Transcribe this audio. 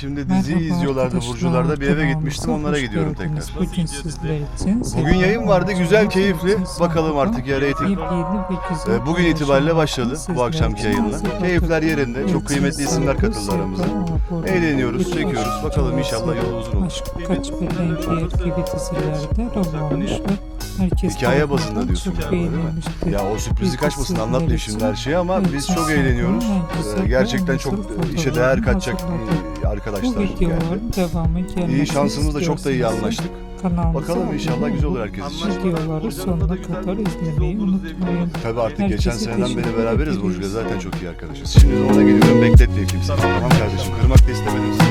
Şimdi diziyi Merhaba izliyorlardı arkadaşlar, Burcular'da. Bir eve kanalımıza gitmiştim onlara hoş gidiyorum geldiniz. tekrar. Bugün sizler için Bugün yayın vardı, güzel, keyifli. Bakalım artık ya reyting. Ee, bugün itibariyle başladı bu akşamki yayınlar. Keyifler yerinde. Çok kıymetli isimler katıldı aramıza. Eğleniyoruz, çekiyoruz. Bakalım inşallah yolu uzun olur. Aşk kaç beden diğer gibi dizilerde rol almış ve herkes Hikaye bazında tarafından diyorsun çok galiba, değil mi? beğenilmiştir. Ya o sürprizi kaçmasın anlatmayayım şimdi her şeyi ama biz çok eğleniyoruz. Ee, Gerçekten çok işe değer katacak e, Bu arkadaşlar geldi. devamı gelmesi İyi şansımızla çok da iyi anlaştık. kanalımıza Bakalım inşallah güzel olur herkes için. Videoları sonuna kadar izlemeyi unutmayın. Tabii artık Herkese geçen seneden beri beraberiz. Burcu'yla zaten çok iyi arkadaşız. Şimdi de ona geliyorum bekletmeyeyim kimseyi. Tamam kardeşim kırmak da istemedim sizi.